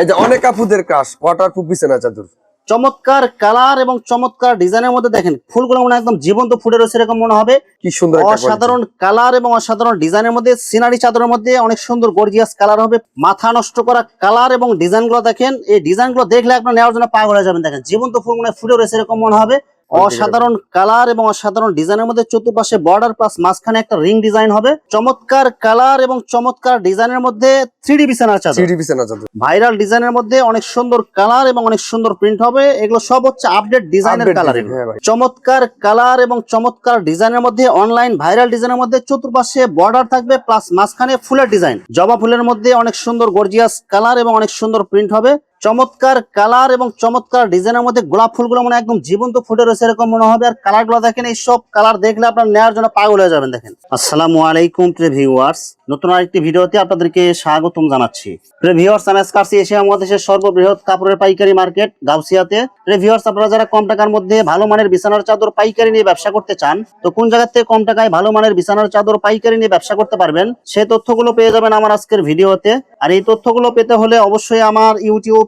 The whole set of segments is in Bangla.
এই যে অনেক আপুদের ক্রাশ ওয়াটার প্রুফ বিছানা চাদর। চমৎকার কালার এবং চমৎকার ডিজাইনের মধ্যে দেখেন ফুলগুলো মনে একদম জীবন্ত ফুটে রয়েছে এরকম মনে হবে। কি সুন্দর একটা অসাধারণ কালার এবং অসাধারণ ডিজাইনের মধ্যে সিনারি চাদরের মধ্যে অনেক সুন্দর গর্জিয়াস কালার হবে। মাথা নষ্ট করা কালার এবং ডিজাইনগুলো দেখেন এই ডিজাইনগুলো দেখলে আপনার নেওয়ার জন্য পাগল হয়ে যাবেন। দেখেন জীবন্ত ফুল মনে ফুটে রয়েছে এরকম মনে হবে। অসাধারণ কালার এবং অসাধারণ ডিজাইনের মধ্যে চতুর্পাশে বর্ডার প্লাস মাঝখানে একটা রিং ডিজাইন হবে। চমৎকার কালার এবং চমৎকার ডিজাইনের মধ্যে থ্রি বিছানার চাদর। থ্রি বিছানা চাদর। ভাইরাল ডিজাইনের মধ্যে অনেক সুন্দর কালার এবং অনেক সুন্দর প্রিন্ট হবে। এগুলো সব হচ্ছে আপডেট ডিজাইনের কালার চমৎকার কালার এবং চমৎকার ডিজাইনের মধ্যে অনলাইন ভাইরাল ডিজাইনের মধ্যে চতুর্পাশে বর্ডার থাকবে প্লাস মাঝখানে ফুলের ডিজাইন জবা ফুলের মধ্যে অনেক সুন্দর গর্জিয়াস কালার এবং অনেক সুন্দর প্রিন্ট হবে। চমৎকার কালার এবং চমৎকার ডিজাইনের মধ্যে গোলাপ ফুলগুলো মানে একদম জীবন্ত ফুটে রয়েছে, এরকম মনে হবে। আর কালারগুলো দেখেন, এই সব কালার দেখলে আপনার নেওয়ার জন্য পাগল হয়ে যাবেন, দেখেন। আসসালামু আলাইকুম, প্রিয় ভিউয়ার্স নতুন আরেকটি ভিডিওতে আপনাদেরকে স্বাগতম জানাচ্ছি। প্রিয় ভিউয়ার্স আমি আজকে এশিয়া মহাদেশের সর্ববৃহৎ কাপড়ের পাইকারি মার্কেট, গাউসিয়াতে। প্রিয় আপনারা যারা কম টাকার মধ্যে ভালো মানের বিছানার চাদর পাইকারি নিয়ে ব্যবসা করতে চান, তো কোন জায়গা থেকে কম টাকায় ভালো মানের বিছানার চাদর পাইকারি নিয়ে ব্যবসা করতে পারবেন সেই তথ্যগুলো পেয়ে যাবেন আমার আজকের ভিডিওতে। আর এই তথ্যগুলো পেতে হলে অবশ্যই আমার ইউটিউব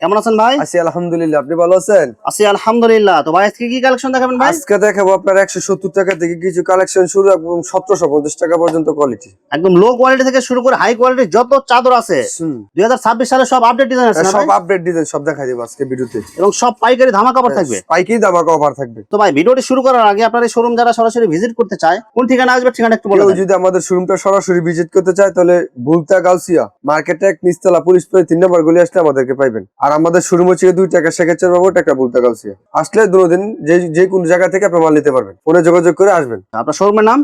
কেমন আছেন ভাই? আছি আলহামদুলিল্লাহ। আপনি ভালো আছেন? আছি আলহামদুলিল্লাহ। তো ভাই আজকে কি কালেকশন দেখাবেন ভাই? আজকে দেখাবো আপনার একশো সত্তর টাকা থেকে কিছু কালেকশন শুরু টাকা পর্যন্ত কোয়ালিটি একদম লো কোয়ালিটি থেকে শুরু করে হাই কোয়ালিটির যত চাদর আছে দুই সালে সব আপডেট ডিজাইন আছে সব আপডেট ডিজাইন সব আজকে ভিডিওতে। এবং সব পাইকারি ধামা কাপড় থাকবে। পাইকারি দামা কভার থাকবে। তো ভাই ভিডিওটি শুরু করার আগে আপনার এই শোরুম যারা সরাসরি ভিজিট করতে চায় কোন ঠিকানা আসবে ঠিকানা একটু বলে যদি আমাদের শোরুমটা সরাসরি ভিজিট করতে চায় তাহলে বুলতা গাউসিয়া মার্কেটে এক নিচতলা পুলিশ তিন নম্বর গলি আসলে আমাদেরকে পাইবেন। আর আমাদের শোরুম হচ্ছে দুই টাকা সেক্ষেত্রে পাবো একটা বলতে গাউসিয়া আসলে দুদিন যে যে কোনো জায়গা থেকে আপনি মাল নিতে পারবেন। ফোনে যোগাযোগ করে আসবেন। আপনার শোরুমের নাম?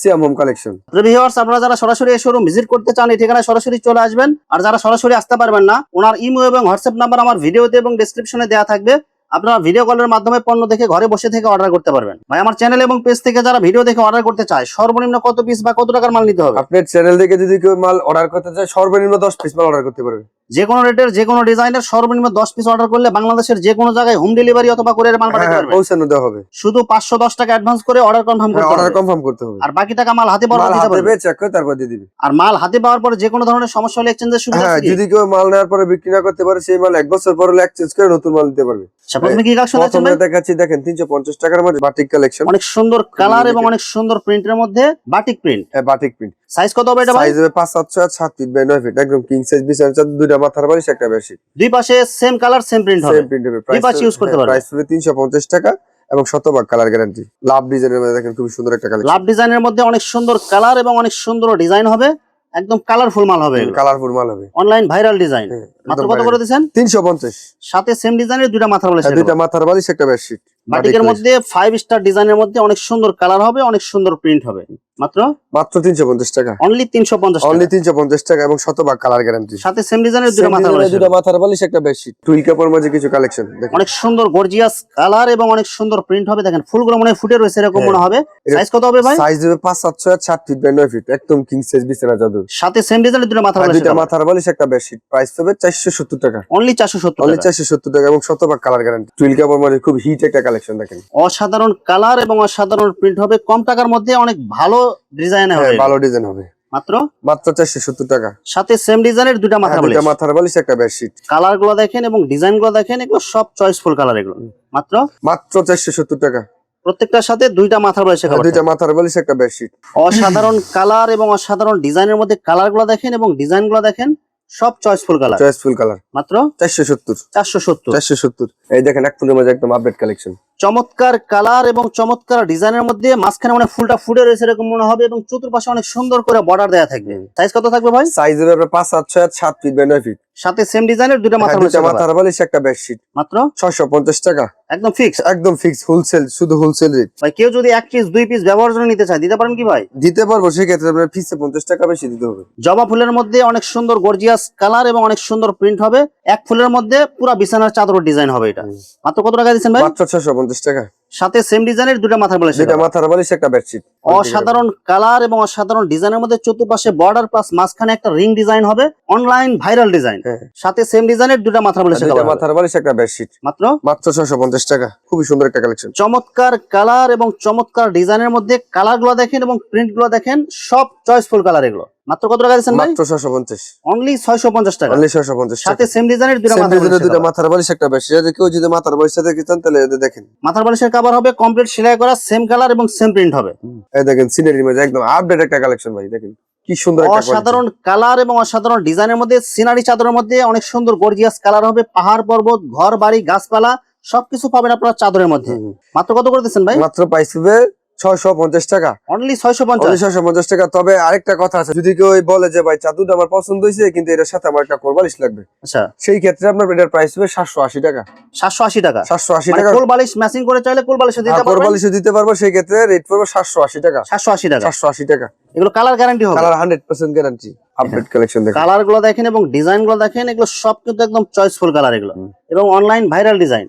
সিয়াম হোম কালেকশন ভিউয়ার্স আপনারা যারা সরাসরি এই শোরুম ভিজিট করতে চান এই ঠিকানায় সরাসরি চলে আসবেন। আর যারা সরাসরি আসতে পারবেন না ওনার ইমো এবং হোয়াটসঅ্যাপ নাম্বার আমার ভিডিওতে এবং ডেসক্রিপশনে দেওয়া থাকবে। আপনারা ভিডিও কলের মাধ্যমে পণ্য দেখে ঘরে বসে থেকে অর্ডার করতে পারবেন। ভাই আমার চ্যানেল এবং পেজ থেকে যারা ভিডিও দেখে অর্ডার করতে চায় সর্বনিম্ন কত পিস বা কত টাকার মাল নিতে হবে? আপনার চ্যানেল থেকে যদি কেউ মাল অর্ডার করতে চায় সর্বনিম্ন দশ পিস মাল অর্ডার করতে পারবে। যে কোনো রেটের যে কোনো ডিজাইনের সর্বনিম্ন দশ পিস অর্ডার করলে বাংলাদেশের যে কোনো জায়গায় হোম ডেলিভারি অথবা কুরিয়ার মাল পাঠাতে হ্যাঁ পারবেন পৌঁছানো দেওয়া হবে। শুধু পাঁচশো দশ টাকা অ্যাডভান্স করে অর্ডার কনফার্ম করতে অর্ডার কনফার্ম করতে হবে। আর বাকি টাকা মাল হাতে পাওয়ার পর দিতে পারবে চেক করে তারপর দিয়ে দিবে। আর মাল হাতে পাওয়ার পরে যে কোনো ধরনের সমস্যা হলে এক্সচেঞ্জের সুবিধা হ্যাঁ যদি কেউ মাল নেওয়ার পরে বিক্রি না করতে পারে সেই মাল এক বছর পরে এক্সচেঞ্জ করে নতুন মাল দিতে পারবে। আচ্ছা, প্রথমে কি কালেকশন আছে প্রথমে দেখাচ্ছি দেখেন তিনশো পঞ্চাশ টাকার মধ্যে বাটিক কালেকশন অনেক সুন্দর কালার এবং অনেক সুন্দর প্রিন্টের মধ্যে batik print batik print size কত হবে এটা ভাই? সাইজ হবে পাঁচ সাতশো আর সাত ফিট বাই নয় ফিট একদম কিং সাইজ বিছানা চাদর দুইটা মাথার বালিশ একটা বেশি। দুই পাশে সেম কালার সেম প্রিন্ট হবে। সেম প্রিন্ট হবে। দুই পাশ use করতে পারবে। প্রাইস হবে তিনশো পঞ্চাশ টাকা এবং শতভাগ কালার গ্যারান্টি লাভ ডিজাইনের মধ্যে দেখেন খুব সুন্দর একটা লাভ ডিজাইনের মধ্যে অনেক সুন্দর কালার এবং অনেক সুন্দর ডিজাইন হবে। একদম কালারফুল মাল হবে কালারফুল মাল হবে। অনলাইন ভাইরাল ডিজাইন মাত্র কত করে দিয়েছেন? তিনশো পঞ্চাশ। সাথে সেম ডিজাইনের দুইটা মাথা বালিশ দুইটা মাথার বালিশ একটা বেডশিট বাটিকের মধ্যে ফাইভ স্টার ডিজাইনের মধ্যে অনেক সুন্দর কালার হবে অনেক সুন্দর প্রিন্ট হবে। মাত্র? মাত্র তিনশো পঞ্চাশ টাকা। অনলি তিনশো পঞ্চাশ অনলি তিনশো পঞ্চাশ টাকা এবং শতভাগ কালার গ্যারান্টি সাথে সেম ডিজাইনের দুইটা মাথা বলে দুটা মাথার বালিশ একটা বেডশিট টুইল কাপড় মাঝে কিছু কালেকশন অনেক সুন্দর গর্জিয়াস কালার এবং অনেক সুন্দর প্রিন্ট হবে। দেখেন ফুলগুলো মনে ফুটে রয়েছে এরকম হ্যাঁ। মনে হবে। সাইজ কত হবে ভাই? সাইজ হবে পাঁচ সাতশো আর সাত ফিট বাই নয় ফিট একদম কিং সাইজ বিছানা চাদর সাথে সেম ডিজাইনের দুটো মাথা আর বলে মাথার বালিশ একটা বেডশিট প্রাইস হবে চারশো সত্তর টাকা। অনলি চারশো সত্তর অনলি চারশো সত্তর টাকা এবং শতভাগ কালার গ্যারান্টি টুইল কাপড় মাঝে খুব হিট একটা কালেকশন দেখেন। অসাধারণ কালার এবং অসাধারণ প্রিন্ট হবে। কম টাকার মধ্যে অনেক ভালো ডিজাইন হবে। হ্যাঁ, ভালো ডিজাইন হবে। মাত্র? মাত্র চারশো সত্তর টাকা। সাথে সেম ডিজাইনের দুটো মাথা মাথার বালিশ একটা বেডশিট কালারগুলো দেখেন এবং ডিজাইনগুলো দেখেন এগুলো সব চয়েসফুল কালার এগুলো। মাত্র? মাত্র চারশো সত্তর টাকা। প্রত্যেকটার সাথে দুইটা মাথা বলে আর দুইটা মাথার বালিশ একটা বেডশিট অসাধারণ কালার এবং অসাধারণ ডিজাইনের মধ্যে কালারগুলো দেখেন এবং ডিজাইনগুলো দেখেন সব চয়েসফুল কালার চয়েসফুল কালার মাত্র? চারশো সত্তর। চারশো সত্তর। চারশো সত্তর। এই দেখেন এক ফুলের মাঝে একদম আপডেট কালেকশন চমৎকার কালার এবং চমৎকার ডিজাইনের মধ্যে মাঝখানে মানে ফুলটা ফুটে রয়েছে এরকম মনে হবে এবং চতুর্পাশে অনেক সুন্দর করে বর্ডার দেওয়া থাকবে। সাইজ কত থাকবে ভাই? সাইজ হবে পাঁচ সাত ছয় সাত ফিট বাই নয় ফিট সাথে সেম ডিজাইনের দুটো মাথা রয়েছে মাথার বালিশ একটা বেডশিট মাত্র? 650 টাকা। একদম ফিক্স একদম ফিক্স হোলসেল শুধু হোলসেল রেট ভাই কেউ যদি এক পিস দুই পিস ব্যবহার জন্য নিতে চায় দিতে পারেন কি ভাই? দিতে পারব সেক্ষেত্রে আপনার পিসে 50 টাকা বেশি দিতে হবে। জবা ফুলের মধ্যে অনেক সুন্দর গর্জিয়াস কালার এবং অনেক সুন্দর প্রিন্ট হবে। এক ফুলের মধ্যে পুরো বিছানার চাদর ডিজাইন হবে এটা। মাত্র কত টাকা দিচ্ছেন ভাই? মাত্র 650 পঁচিশ টাকা। সাথে সেম ডিজাইনের দুটো মাথার বালিশ দুটো মাথার বালিশ একটা বেডশিট অসাধারণ কালার এবং অসাধারণ ডিজাইনের মধ্যে চতুর্পাশে বর্ডার প্লাস মাঝখানে একটা রিং ডিজাইন হবে অনলাইন ভাইরাল ডিজাইন সাথে সেম ডিজাইনের দুটো মাথার বালিশ দুটো মাথার বালিশ একটা বেডশিট মাত্র? মাত্র 650 টাকা। খুবই সুন্দর একটা কালেকশন চমৎকার কালার এবং চমৎকার ডিজাইনের মধ্যে কালারগুলো দেখেন এবং প্রিন্টগুলো দেখেন সব চয়েসফুল কালার এগুলো। মাত্র কত টাকা দিচ্ছেন মাত্র ছশো পঞ্চাশ। অনলি ছয়শো পঞ্চাশ টাকা। অনলি ছশো পঞ্চাশ টাকা। সাথে সেম ডিজাইনের দুটো মাথার এর বালিশের মাথার বালিশ একটা বেডশিট যদি কেউ যদি মাথার বালিশ সাথে চান তাহলে দেখেন। মাথার বালিশের কাভার হবে কমপ্লিট সেলাই করা সেম কালার এবং সেম প্রিন্ট হবে। এই দেখেন মধ্যে একদম আপডেট একটা কালেকশন ভাই দেখেন। কি সুন্দর একটা অসাধারণ কালার এবং অসাধারণ ডিজাইনের মধ্যে সিনারি চাদরের মধ্যে অনেক সুন্দর গর্জিয়াস কালার হবে। পাহাড় পর্বত ঘর বাড়ি গাছপালা সবকিছু পাবেন আপনার চাদরের মধ্যে। মাত্র কত করে দিচ্ছেন ভাই? মাত্র প্রাইস হবে ছয়শো পঞ্চাশ টাকা। অনলি ছয়শো পঞ্চাশ? ছয়শো পঞ্চাশ টাকা। তবে আরেকটা কথা আছে যদি কেউ বলে যে ভাই চাদুটা আমার পছন্দ হয়েছে কিন্তু এটার সাথে আমার একটা কোরবালিশ লাগবে। আচ্ছা। সেই ক্ষেত্রে আপনার এটার প্রাইস হবে সাতশো আশি টাকা। সাতশো আশি টাকা? সাতশো আশি মানে টাকা। কোল বালিশ ম্যাচিং করে চাইলে কোল বালিশে দিতে পারবেন? কোরবালিশও দিতে পারব সেই ক্ষেত্রে রেট পড়বে সাতশো আশি টাকা। সাতশো আশি টাকা? সাতশো আশি টাকা। এগুলো কালার গ্যারান্টি হবে? Colour hundred percent guarantee update collection দেখেন। কালারগুলো দেখেন এবং ডিজাইনগুলো দেখেন এগুলো সব কিন্তু একদম চয়েসফুল কালার এগুলো। এবং অনলাইন ভাইরাল ডিজাইন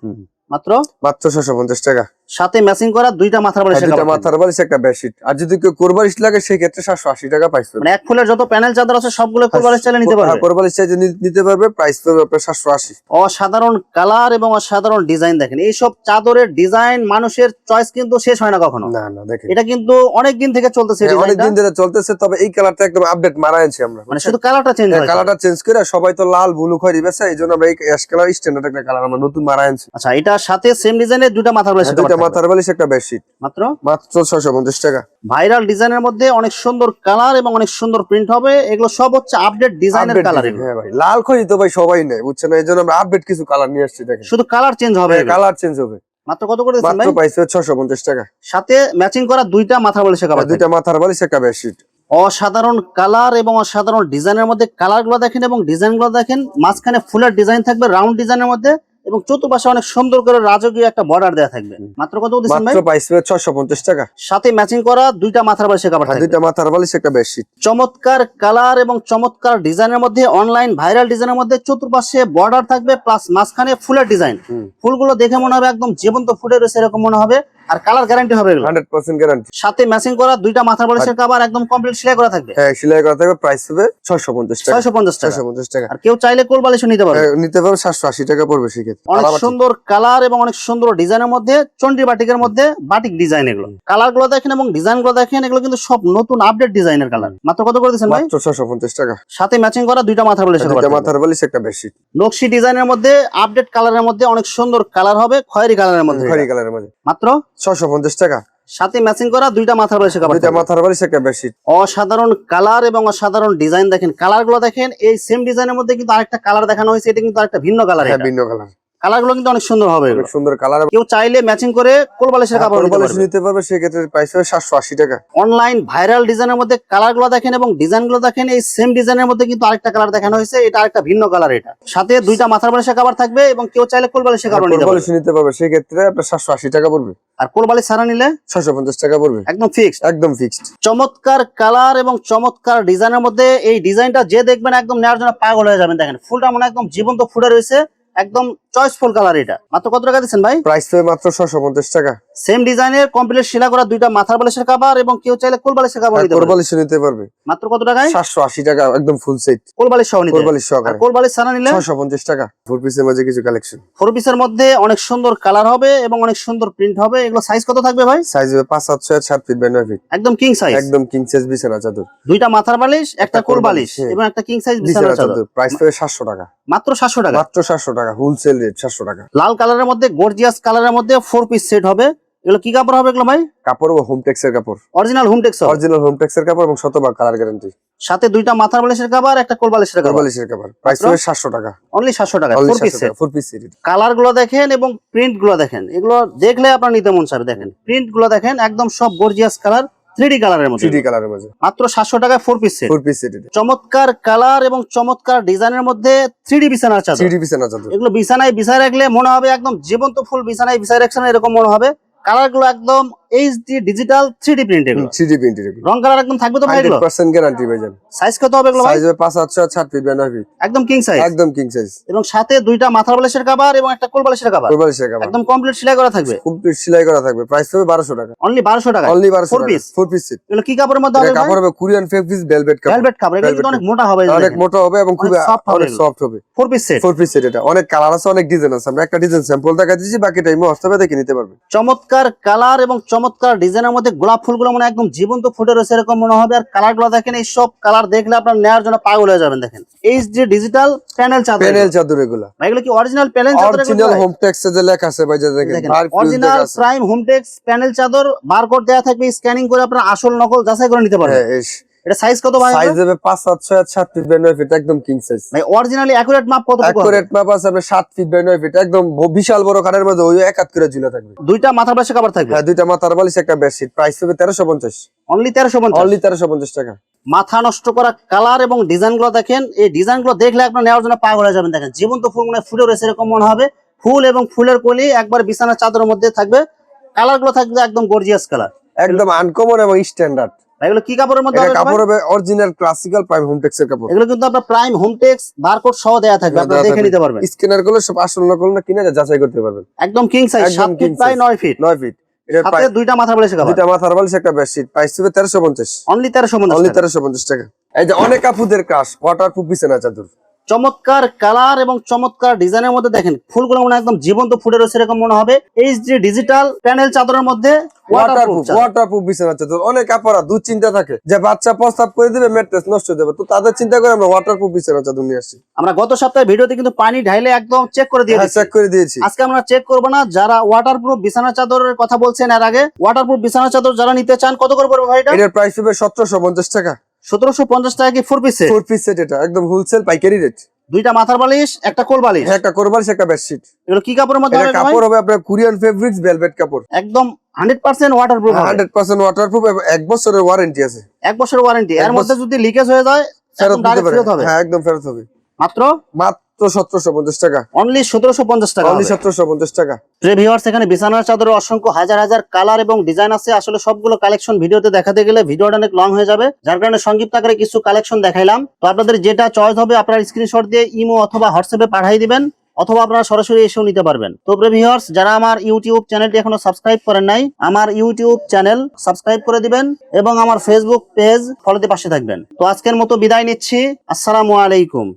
মাত্র? মাত্র ছশো পঞ্চাশ টাকা। সাথে ম্যাচিং করা দুইটা মাথার আর বালিশের দুইটা। মাথার বালিশ একটা বেডশিট আর যদি কেউ কোরবালিশ লাগে সেই ক্ষেত্রে সাতশো আশি টাকা প্রাইস পড়বে। মানে এক ফুলের যত প্যানেল চাদর আছে সবগুলো কোল বালিশ চাইলে নিতে পারবে। কোরবালিশ চাইতে নি- নিতে পারবে প্রাইস পড়বে আপনার সাতশো আশি। অসাধারণ কালার এবং অসাধারণ ডিজাইন দেখেন। এইসব চাদরের ডিজাইন মানুষের চয়েস কিন্তু শেষ হয় না কখনো। না না দেখেন। এটা কিন্তু অনেক দিন থেকে চলতেছে হ্যাঁ, অনেক দিন ধরে চলতেছে তবে এই কালারটা একদম আপডেট মারা আনছি আমরা। মানে শুধু কালারটা চেঞ্জ হয় কালারটা চেঞ্জ করে সবাই তো লাল ব্লু খয়েরি বেছে এই জন্য আমরা এই অ্যাশ কালার স্ট্যান্ডার্ড একটা কালার আমরা নতুন মারা আনছি আচ্ছা এটার সাথে সেম ডিজাইনের দুটো মাথার বালিশ মাথার বালিশ একটা বেডশিট। মাত্র? মাত্র ছয়শো পঞ্চাশ টাকা। ভাইরাল ডিজাইনের মধ্যে অনেক সুন্দর কালার এবং অনেক সুন্দর প্রিন্ট হবে। এগুলো সব হচ্ছে আপডেট ডিজাইনের কালার হ্যাঁ ভাই লাল খয়েরি তো ভাই সবাই নেয় বুঝছেন এই জন্য আমরা আপডেট কিছু কালার নিয়ে আসছি দেখেন। শুধু কালার চেঞ্জ হবে কালার চেঞ্জ হবে। মাত্র কত করে মাত্র ছশো টাকা। সাথে ম্যাচিং করা দুইটা মাথার বালিশের আর কাভার দুইটা মাথার বালিশ একটা বেডশিট। অসাধারণ কালার এবং অসাধারণ ডিজাইনের মধ্যে কালারগুলো দেখেন এবং ডিজাইনগুলো দেখেন মাঝখানে ফুলের ডিজাইন থাকবে রাউন্ড ডিজাইনের মধ্যে। এবং চতুর্পাশে অনেক সুন্দর করে রাজকীয় একটা বর্ডার দেওয়া থাকবে। মাত্র কত দিচ্ছেন ভাই? মাত্র প্রাইস ছশো পঞ্চাশ টাকা। সাথে ম্যাচিং করা দুইটা মাথার শেখা আর থাকবে। দুইটা মাথার বালিশ একটা বেশি চমৎকার কালার এবং চমৎকার ডিজাইনের মধ্যে অনলাইন ভাইরাল ডিজাইনের মধ্যে চতুর্পাশে বর্ডার থাকবে প্লাস মাঝখানে ফুলের ডিজাইন ফুলগুলো দেখে মনে হবে একদম জীবন্ত ফুটে রয়েছে এরকম মনে হবে। আর কালার গ্যারান্টি হবে এগুলো। হান্ড্রেড পার্সেন্ট গ্যারান্টি সাথে ম্যাচিং করা দুইটা মাথার বালিশের কাভার একদম কমপ্লিট সেলাই করা থাকবে। হ্যাঁ সেলাই করা থাকবে প্রাইস হবে ছয়শো পঞ্চাশ টাকা। ছয়শো পঞ্চাশ টাকা। ছয়শো পঞ্চাশ টাকা। আর কেউ চাইলে কোল বালিশও নিতে পারবে। হ্যাঁ, নিতে পারবে সাতশো আশি টাকা পড়বে সেক্ষেত্রে। অনেক সুন্দর কালার এবং অনেক সুন্দর ডিজাইনের মধ্যে চন্ডী বাটিকের মধ্যে বাটিক ডিজাইন এগুলো। কালারগুলো দেখেন এবং ডিজাইনগুলো দেখেন এগুলো কিন্তু সব নতুন আপডেট ডিজাইনের কালার মাত্র কত করে দিচ্ছেন ভাই? মাত্র ছশো পঞ্চাশ টাকা। সাথে ম্যাচিং করা দুইটা মাথার বালিশের দুইটা মাথার বালিশ একটা বেডশিট নকশি ডিজাইনের মধ্যে আপডেট কালারের মধ্যে অনেক সুন্দর কালার হবে খয়েরি কালারের মধ্যে। খয়রি কালারের মাঝে মাত্র ছশো পঞ্চাশ টাকা। সাথে ম্যাচিং করা দুইটা মাথার বাড়ি শেখা দুইটা মাথার বালিশ একটা বেডশিট অসাধারণ কালার এবং অসাধারণ ডিজাইন দেখেন। কালারগুলো দেখেন এই সেম ডিজাইনের মধ্যে কিন্তু আরেকটা কালার দেখানো হয়েছে এটা কিন্তু আরেকটা ভিন্ন কালার হ্যাঁ ভিন্ন কালার কালারগুলো কিন্তু অনেক সুন্দর হবে অনেক। সুন্দর কালার। কেউ চাইলে ম্যাচিং করে কোল বালিশের কাপড় নিতে পারবে। নিতে পারবে সেক্ষেত্রে প্রাইস হবে সাতশো আশি টাকা। অনলাইন ভাইরাল ডিজাইনের মধ্যে কালারগুলো দেখেন এবং ডিজাইনগুলো দেখেন এই সেম ডিজাইনের মধ্যে কিন্তু আরেকটা কালার দেখানো হয়েছে এটা আরেকটা ভিন্ন কালার এটা। সাথে দুইটা মাথার বালিশের কাভার থাকবে এবং কেউ চাইলে কোল বালিশের কাভার নিতে পারবে। নিতে পারবে সেক্ষেত্রে আপনার সাতশো আশি টাকা পড়বে। আর কোল বালিশ ছাড়া নিলে ছয়শো পঞ্চাশ টাকা পড়বে। একদম ফিক্সড একদম ফিক্সড চমৎকার কালার এবং চমৎকার ডিজাইনের মধ্যে এই ডিজাইনটা যে দেখবেন একদম নেওয়ার জন্য পাগল হয়ে যাবেন দেখেন। ফুলটা মনে হয় একদম জীবন্ত ফুটে রয়েছে একদম চয়েসফুল কালার এটা। মাত্র কত টাকা দিচ্ছেন ভাই? প্রাইস হবে মাত্র ছশো পঞ্চাশ টাকা। সেম ডিজাইনের কমপ্লিট শিলা করা দুইটা মাথার বালিশের কাভার এবং কেউ চাইলে কোল বালিশের কাভার নিতে পারবে। কোরবালিশ নিতে পারবে। মাত্র কত টাকায়? টাকা একদম ফুল সেট কোল বালিশ সহ নিতে। আর কোল বালিশ ছাড়া নিলে? ছশো পঞ্চাশ টাকা। ফোর পিসের মাঝে কিছু কালেকশন ফোর পিসের মধ্যে অনেক সুন্দর কালার হবে এবং অনেক সুন্দর প্রিন্ট হবে। এগুলো সাইজ কত থাকবে ভাই? সাইজ হবে পাঁচ সাত ছয় সাত ফিট বাই নয় ফিট একদম কিং সাইজ একদম কিং সাইজ বিছানা চাদর। দুইটা মাথার বালিশ একটা কোল বালিশ বালিশ, হ্যাঁ। এবং একটা কিং সাইজ বিছানা চাদর। প্রাইস হবে সাতশো টাকা। মাত্র সাতশো টাকা। মাত্র সাতশো টাকা হোলসেল রেট সাতশো টাকা। লাল কালারের মধ্যে গর্জিয়াস কালারের মধ্যে ফোর পিস সেট হবে। এগুলো কি কাপড় হবে এগুলো ভাই? কাপড় হোম টেক্সের কাপড়। অরিজিনাল হোম টেক্স অরিজিনাল কাপড় এবং শতভাগ কালার গ্যারান্টি সাথে দুইটা মাথার বালিশের কাভার একটা কোল বালিশের কাভার কোরবালিশের কাপড় প্রাইস হবে সাতশো টাকা। অনলি সাতশো টাকা ফোর পিস ফোর পিস কালারগুলো দেখেন এবং প্রিন্টগুলো দেখেন। এগুলো দেখলে আপনার নিতে মন চাবে দেখেন। প্রিন্টগুলো দেখেন একদম সব গর্জিয়াস কালার থ্রি কালারের মধ্যে। থ্রিডি কালারের মধ্যে। মাত্র সাতশো টাকায় four piece set four piece set চমৎকার কালার এবং চমৎকার ডিজাইনের মধ্যে থ্রি বিছানার চাদর। থ্রিডি বিছানার চাদর। এগুলো বিছানায় বিছায় রাখলে মনে হবে একদম জীবন্ত ফুল বিছানায় বিছায় রাখছেন এরকম মনে হবে। কালারগুলো একদম HD digital three D print এগুলো। থ্রি ডি এগুলো। রং কালার একদম থাকবে তো ভাই এগুলো? পার্সেন্ট গ্যারান্টি ভাইজান সাইজ কত হবে এগুলো ভাই? সাইজ হবে পাঁচ আটশো আর ষাট ফিট বাই ফিট একদম কিং সাইজ একদম কিং সাইজ এবং সাথে দুইটা মাথার বালিশের কভার এবং একটা কোল বালিশের কভার কোরবানি শেখা একদম কমপ্লিট সেলাই করা থাকবে। কমপ্লিট সেলাই করা থাকবে। প্রাইস হবে বারোশো টাকা। অনলি বারোশো টাকা অনলি বারোশো Four টাকা। piece? ফোর পিস এগুলো কি কাপড়ের মধ্যে হবে কাপড় হবে কোরিয়ান পিস ভেলভেট কাপড়। ভেলভেট কাপড়। কিন্তু অনেক মোটা হবে অনেক মোটা হবে এবং খুব অনেক। সফট হবে। Four piece set four piece set এটা। অনেক কালার আছে অনেক ডিজাইন আছে। আমরা একটা ডিজাইন স্যাম্পল দেখা বাকি টাইমে হোয়াটসঅ্যাপে দেখে নিতে পারবে। চমৎকার কালার এবং চমৎকার ডিজাইনের মধ্যে গোলাপ ফুলগুলো মনে একদম জীবন্ত ফুটে রয়েছে এরকম মনে হবে। আর কালারগুলো দেখেন এই সব কালার দেখলে আপনার নেওয়ার জন্য পাগল হয়ে যাবেন দেখেন। এই যে ডিজিটাল প্যানেল চাদর প্যানেল চাদর এগুলো। এগুলো কি অরিজিনাল প্যানেল চাদর অরিজিনাল হোম টেক্স যে লেখা আছে ভাই যা দেখেন অরিজিনাল প্রাইম হোমটেক্স প্যানেল চাদর বারকোড দেওয়া থাকবে স্ক্যানিং করে আপনার আসল নকল যাচাই করে নিতে পারবেন। হ্যাঁ এটা সাইজ কত ভাই সাইজ হবে পাঁচ সাত ছয় আর সাত ফিট বাই নয় ফিট একদম কিং সাইজ ভাই অরিজিনালি অ্যাকুরেট মাপ কত অ্যাকুরেট মাপ আছে আপনার সাত ফিট বাই নয় ফিট একদম বিশাল বড় মধ্যে ওই এক হাত করে ঝুলে থাকবে। দুইটা মাথার কভার থাকবে? হ্যাঁ দুইটা মাথার বালিশ একটা বেডশিট প্রাইস হবে তেরোশো পঞ্চাশ। অনলি তেরোশো পঞ্চাশ? অনলি তেরোশো পঞ্চাশ টাকা। মাথা নষ্ট করা কালার এবং ডিজাইনগুলো দেখেন এই ডিজাইনগুলো দেখলে আপনার নেওয়ার জন্য পাগল হয়ে যাবেন। দেখেন জীবন্ত ফুল মানে ফুটে রয়েছে এরকম মনে হবে। ফুল এবং ফুলের কলি একবার বিছানার চাদরের মধ্যে থাকবে। কালারগুলো থাকবে একদম গর্জিয়াস কালার একদম আনকমন এবং স্ট্যান্ডার্ড এগুলো কি কাপড়ের মধ্যে হবে কাপড় হবে অরিজিনাল ক্লাসিক্যাল প্রাইম হোমটেক্স এর কাপড়। এগুলো কিন্তু আপনার প্রাইম হোমটেক্স বারকোড সহ দেয়া থাকবে আপনারা দেখে নিতে পারবেন। স্ক্যানার করলে সব আসল নকল না কিনে যাচাই করতে পারবেন। একদম কিং সাইজ একদম সাত ফিট king বাই size। নয় ফিট নয় ফিট সাথে দুইটা মাথা বলেছে কাপড় দুইটা মাথার বালিশ একটা বেডশিট প্রাইস হবে তেরোশো পঞ্চাশ। অনলি 1350 অনলি পঞ্চাশ তেরোশো পঞ্চাশ টাকা। এই যে অনেক আপুদের কাজ ওয়াটার প্রুফ বিছানা চাদর। চমৎকার কালার এবং চমৎকার ডিজাইনের মধ্যে দেখেন ফুলগুলো মনে একদম জীবন্ত ফুটে রয়েছে এরকম মনে হবে। এইচডি ডিজিটাল প্যানেল চাদরের মধ্যে ওয়াটার waterproof প্রুফ চাদর। ওয়াটার প্রুফ বিছানা চাদর। অনেক আপারা দুশ্চিন্তা থাকে। যে বাচ্চা প্রস্তাব করে দিবে ম্যাট্রেস নষ্ট হয়ে যাবে। তো তাদের চিন্তা করে আমরা ওয়াটার প্রুফ বিছানা চাদর নিয়ে আমরা গত সপ্তাহে ভিডিওতে কিন্তু পানি ঢাইলে একদম চেক করে দিয়ে হ্যাঁ চেক করে দিয়েছি। আজকে আমরা চেক করব না যারা ওয়াটারপ্রুফ বিছানা চাদরের কথা বলছেন এর আগে ওয়াটারপ্রুফ বিছানা চাদর যারা নিতে চান কত করে পড়বে ভাই এটা? এটার প্রাইস হবে সতেরোশো পঞ্চাশ টাকা। সতেরোশো পঞ্চাশ টাকা কি ফোর পিসে ফোর পিস সেট এটা একদম হোলসেল পাইকারি রেট দুইটা মাথার বালিশ একটা কোল বালিশ? একটা একটা বালিশ একটা বেডশিট এগুলো কি কাপড়ের মধ্যে হবে কাপড় হবে আপনার কোরিয়ান ফেব্রিক্স ভেলভেট কাপড়। একদম hundred percent waterproof hundred percent waterproof এক বছরের ওয়ারেন্টি আছে। এক বছরের ওয়ারেন্টি এর মধ্যে যদি লিকেজ হয়ে যায় ফেরত দিতে পারে। হবে। হ্যাঁ একদম ফেরত হবে। মাত্র? মাত্র সতেরোশো পঞ্চাশ টাকা। অনলি সতেরোশো পঞ্চাশ টাকা অনলি সতেরোশো পঞ্চাশ টাকা। ভিউয়ার্স এখানে বিছানার চাদরের অসংখ্য হাজার হাজার কালার এবং ডিজাইন আছে। আসলে সবগুলো কালেকশন ভিডিওতে দেখাতে গেলে ভিডিওটা অনেক লং হয়ে যাবে। যার কারণে সংক্ষিপ্ত আকারে কিছু কালেকশন দেখাইলাম। তো আপনাদের যেটা চয়েস হবে আপনারা স্ক্রিনশট দিয়ে ইমো অথবা হোয়াটসঅ্যাপে পাঠিয়ে দিবেন অথবা আপনারা সরাসরি এসেও নিতে পারবেন। তো প্রিয় ভিউয়ার্স যারা আমার ইউটিউব চ্যানেলটি এখনও সাবস্ক্রাইব করেন নাই আমার ইউটিউব চ্যানেল সাবস্ক্রাইব করে দিবেন এবং আমার ফেসবুক পেজ ফলোতে পাশে থাকবেন। তো আজকের মতো বিদায় নিচ্ছি। আসসালামু আলাইকুম।